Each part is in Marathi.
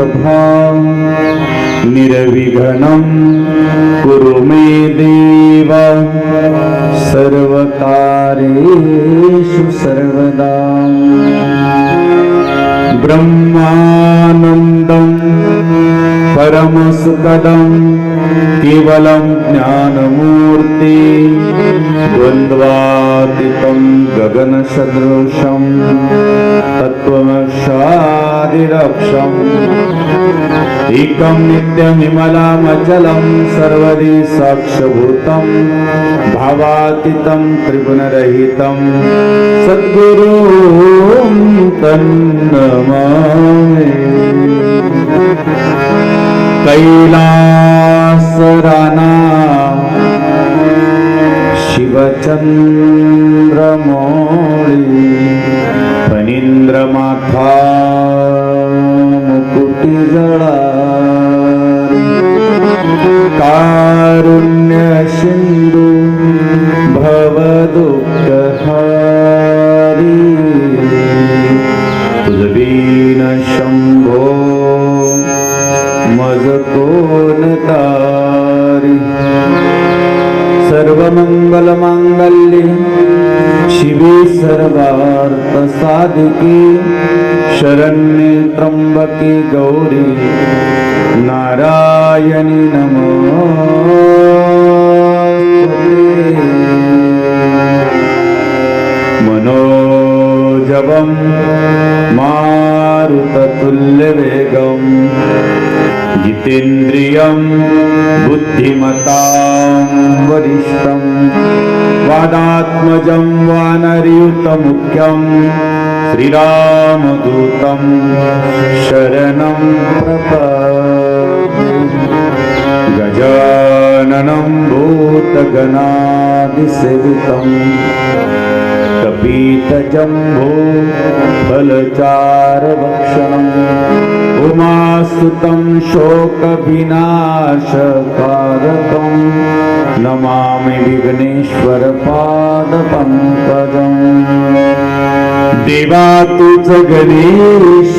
समप्रभा निर्विघ्नं कुरु मे देव सर्वकार्येषु सर्वदा। ब्रह्मानन्दं परमसुखदं केवलं ज्ञानमूर्ति द्वन्द्वातीतं गगनसदृशं तत्त्वमक्षादिरक्षम् एकं नित्यमिमलमचलं सर्वदि साक्षभूतं भावातीतं त्रिगुणरहितं सद्गुरुं तन्नमामि। कैलासराना शिवचन्द्रमौळी फणीन्द्रमाथा मुकुटिजळा कारुण्य सिंधू भवदुःखहारी तुझबीन शंभो मज कोण सर्वमङ्गलमाङ्गल्ये शिवे सर्वार्थसाधिके। शरण्ये त्र्यम्बके गौरी। नारायणि नमो। मनोजवं मारुततुल्यवेगम्। जितेन्द्रियं बुद्धिमतां वरिष्ठं वादात्मजं वानरयुतमुख्यं श्रीरामदूतं शरणं प्रपद्ये। गजाननं भूतगणादिसेवितम् पीतजम्भो फलचारभक्षणम् उमासुतं शोकविनाशकारकम् नमामि विघ्नेश्वरपादपङ्कजम् देवा च गणेश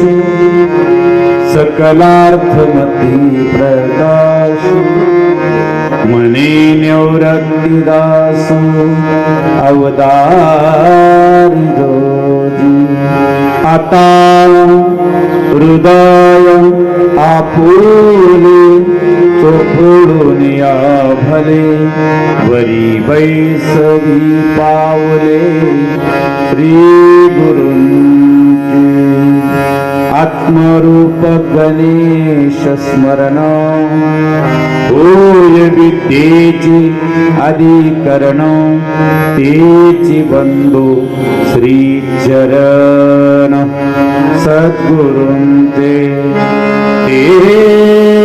सकलार्थमती प्रकाश मने निवृत्तिदास अवतारी जोजी आता हृदय आपुले चोपडून या भले वरी बैसवी पावले श्री गुरुंची आत्मरूप गणेश स्मरण होय विद्येची अधिकरण तेची बंधू श्री चरण सद्गुरूंचे ते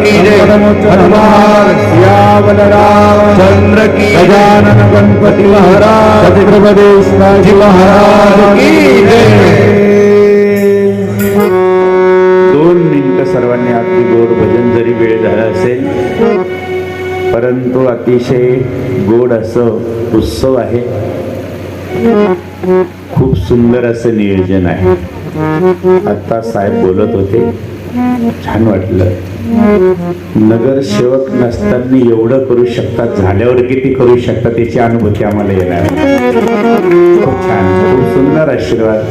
की हनुमान श्यामल राम चंद्र की गजानन गणपती महाराज शिवाजी महाराज की दोन मिनिट सर्वांनी अगदी गोड भजन जरी वेळ झाला असेल परंतु अतिशय गोड असं उत्सव आहे. खूप सुंदर असं नियोजन आहे. आता साहेब बोलत होते. छान वाटलं. नगरसेवक नसताना एवढं करू शकतात झाल्यावर किती करू शकतात याची अनुभूती आम्हाला येणार खूप छान. खूप सुंदर आशीर्वाद.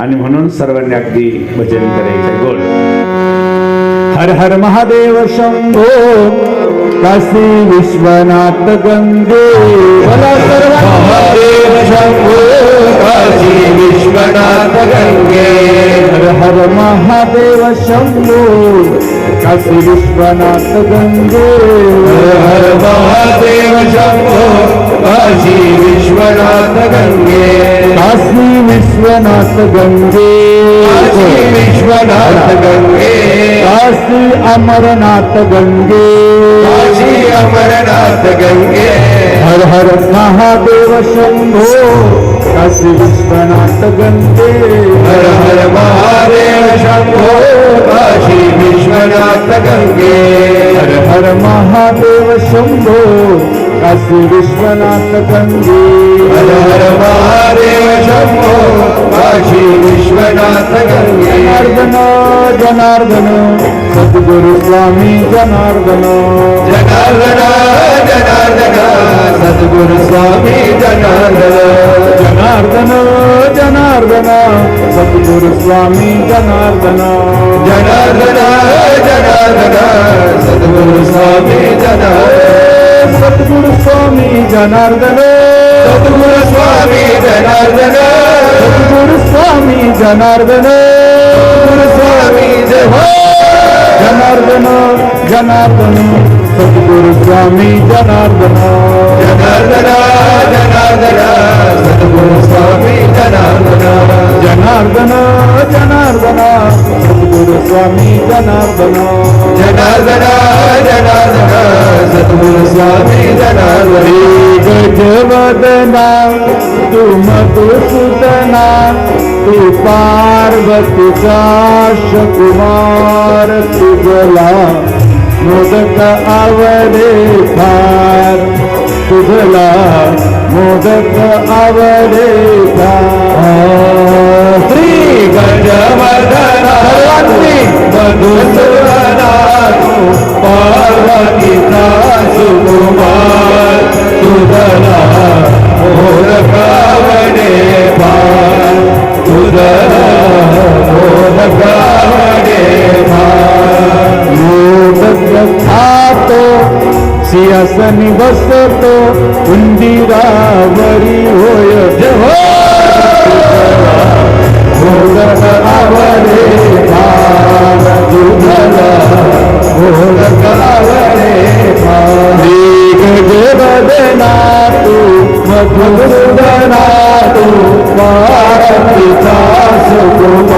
आणि म्हणून सर्वांनी अगदी भजन करायचं गोड. हर हर महादेव शंभो काशी विश्वनाथ गंगे. भला सर्व महादेव शंभो काशी विश्वनाथ गंगे. हर हर महादेव शंभो काशी विश्वनाथ गंगे. हर हर महादेव शंभो काशी विश्वनाथ गंगे. काशी विश्वनाथ गंगे. काशी विश्वनाथ गंगे. काशी अमरनाथ गंगे. अमरनाथ गंगे। हर हर महादेव शंभो काशी विश्वनाथ गंगे। हर हर महादेव शंभो काशी विश्वनाथ गंगे। हर हर महादेव शंभो काशी विश्वनाथ गंगे। हर हर महादेव शंभो काशी विश्वनाथ गंगे। जनार्दन जनार्दन। सद्गुरु स्वामी जनार्दन। जनार्दन जनार्दन। सद्गुरु स्वामी जनार्दन जनार्दन। जनार्दन सद्गुरु स्वामी जनार्दन। जनार्दन जनार्दन। सद्गुरु स्वामी जनार्दन। सद्गुरु स्वामी जनार्दन। सद्गुरु स्वामी जनार्दन। सद्गुरु स्वामी जनार्दन। स्वामी जय जनार्दन जनार्दन सद्गुरु स्वामी जनार्दन। जनार्दन जनार्दन सद्गुरु स्वामी जनार्दन। जनार्दन जनार्दन सद्गुरु स्वामी जनार्दन। जनार्दन जनार्दन सद्गुरु स्वामी जनार्दन। गजवदना तू मधुसूदना तू पार्वतीचा कुमार तुझला मोदक आवडे फार. तुझला मोदक आवडे फार. श्री गजवर्धना मधुसूदना पार्वतीचा सुकुमार. तुझला मोरकावडे पार सिंहासनी बसतो उंदिरावरी होय. जय भोगत आवरे फार तुझला मोदक आवडे फार गजबदना तू मधुसूदना तू पार्वतीचा सुकुमार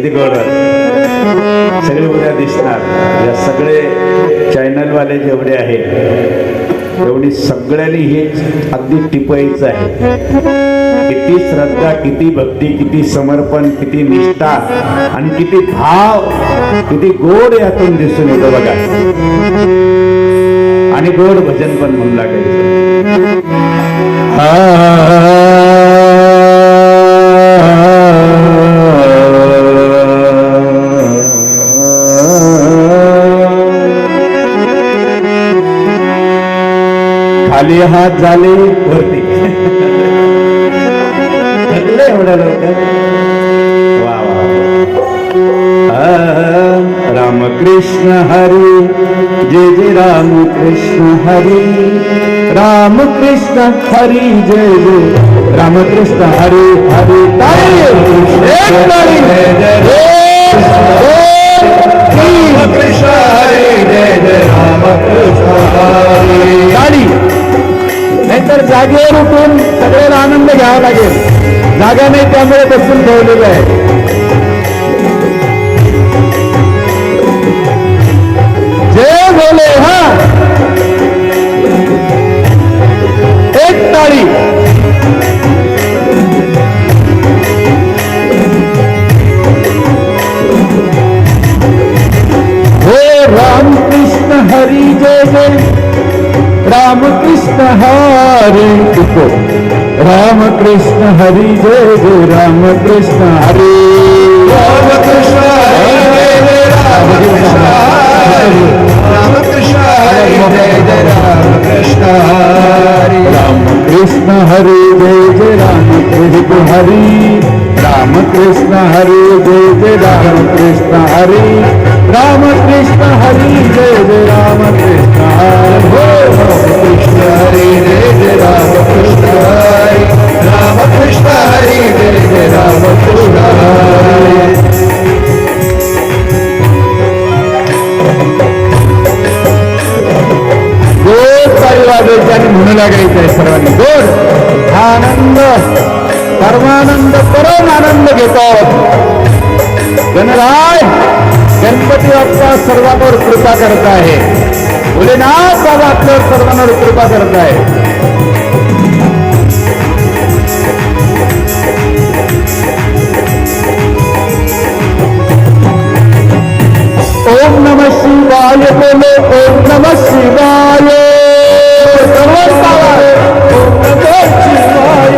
किती गोड सगळे उद्या दिसणार. या सगळे चॅनलवाले जेवढे आहेत एवढी सगळ्यांनी हे अगदी टिपायचं आहे. किती श्रद्धा किती भक्ती किती समर्पण किती निष्ठा आणि किती भाव किती गोड यातून दिसून येतो बघा. आणि गोड भजन पण म्हणून लागायचं खाली हात झाले वरती. थकले एवढ्या लवकर? वा वा आ, रामकृष्ण हरी. जय जय रामकृष्ण हरी. रामकृष्ण हरी जय जय. रामकृष्ण हरी हरी ताई. एक ताई. एक, दोन, तीन. कृष्ण हरे जय. जय राम कृष्ण जागेवर उठून सगळ्याला आनंद घ्यावा लागेल. जागा नाही त्यामुळे बसून ठेवलेलं आहे. राम कृष्ण हरी तुको राम कृष्ण हरी जय जय राम कृष्ण हरी राम कृष्ण हरे जय राम कृष्ण हरे राम कृष्ण जय जय राम कृष्ण हरी राम कृष्ण हरी जय जय राम कृष्ण हरी राम कृष्ण हरी जय जय राम कृष्ण हरी राम कृष्ण हरी जय जय राम गणराय गणपती बाप्पा सर्वांवर कृपा करत आहे. भोलेनाथ बाबा आपल्यावर सर्वांवर कृपा करत आहे. ओम नम शिवाय बोलो ओम नम शिवाय। सर्वात ओम नमः शिवाय।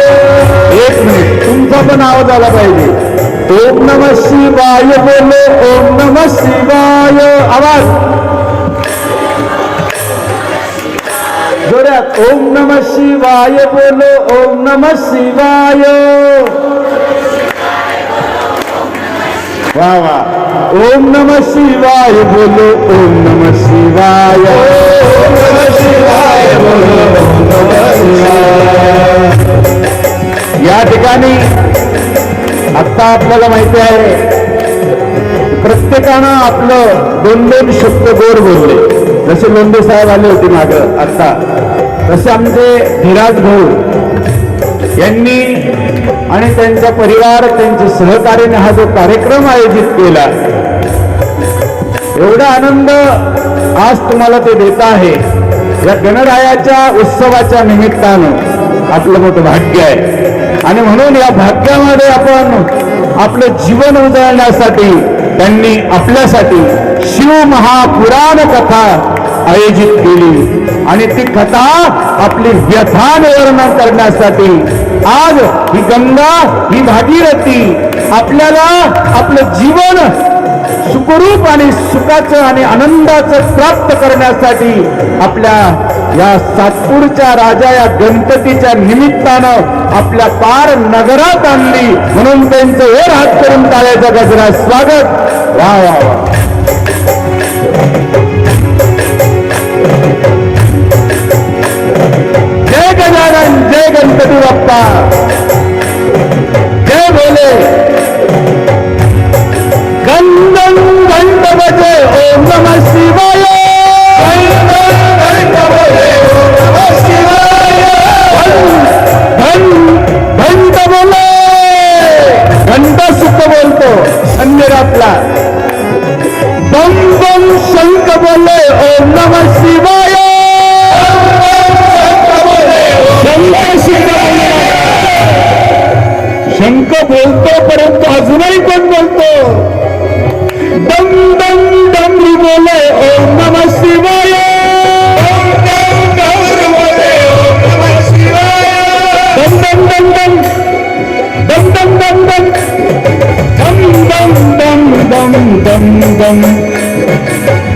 एक मिनिट। तुमचा पण आवाज आला पाहिजे. ओम नम शिवाय बोलो ओम नम शिवाय. आवाज. जोरात ओम नम शिवाय बोलो ओम नम शिवाय. वा वा ओम नम शिवाय बोलो ओम नम शिवाय. ओम नम शिवाय बोलो ओम नम शिवाय. या ठिकाणी आत्ता आपल्याला माहिती आहे प्रत्येकानं आपलं दोन दोन शब्द गोड बोलले. जसे लोंढे साहेब आले होते माग आत्ता तसे आमचे धीराज भाऊ यांनी आणि त्यांचा परिवार त्यांच्या सहकार्याने हा जो कार्यक्रम आयोजित केला एवढा आनंद आज तुम्हाला ते देत आहे. या गणरायाच्या उत्सवाच्या निमित्तानं आपलं मोठं भाग्य आहे. आणि म्हणून या भाग्यामध्ये आपण आपलं जीवन उजळण्यासाठी त्यांनी आपल्यासाठी शिव महापुराण कथा आयोजित केली. आणि ती कथा आपली व्यथा वर्णन करण्यासाठी आज ही गंगा ही भागीरथी आपल्याला आपलं जीवन सुखरूप आणि सुखाचं आणि आनंदाचं प्राप्त करण्यासाठी आपल्या या सातपूरच्या राजा या गणपतीच्या निमित्तानं आपल्या पार नगरात आणली. म्हणून त्यांचं वर हात करून टाळ्याचा गजरा. स्वागत. वा वा वा. जय गजानन जय गणपती बाप्पा. शंख बोलतो परंतु अजूनही कोण बोलतो दम दम डमरू बोले ओम नम शिवाय दम दम दम दम दम दम दम दम दम दम दम दम दम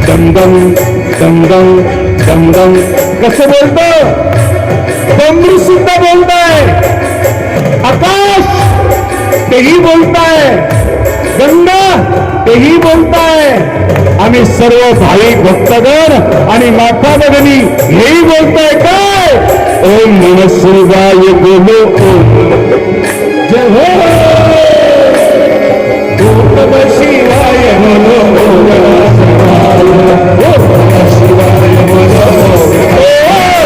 दम दम दम दम दम दम कसं बोलतो डमरू सुद्धा बोलताय तेही बोलताय. गंगा तेही बोलताय. आम्ही सर्व भाविक भक्तगण आणि माता भगनी हेही बोलताय काय? ओम नम शिवाय बोलो ओम जय हो. शिवाय बोलो हो. शिवाय बोलो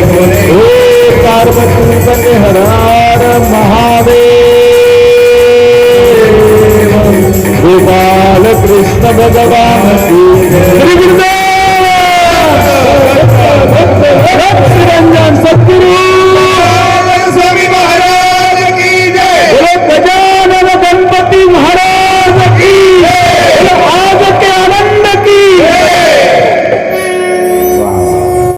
पार्वती संहरार महादेव। गोपाल कृष्ण भगवान श्री गुरुदेव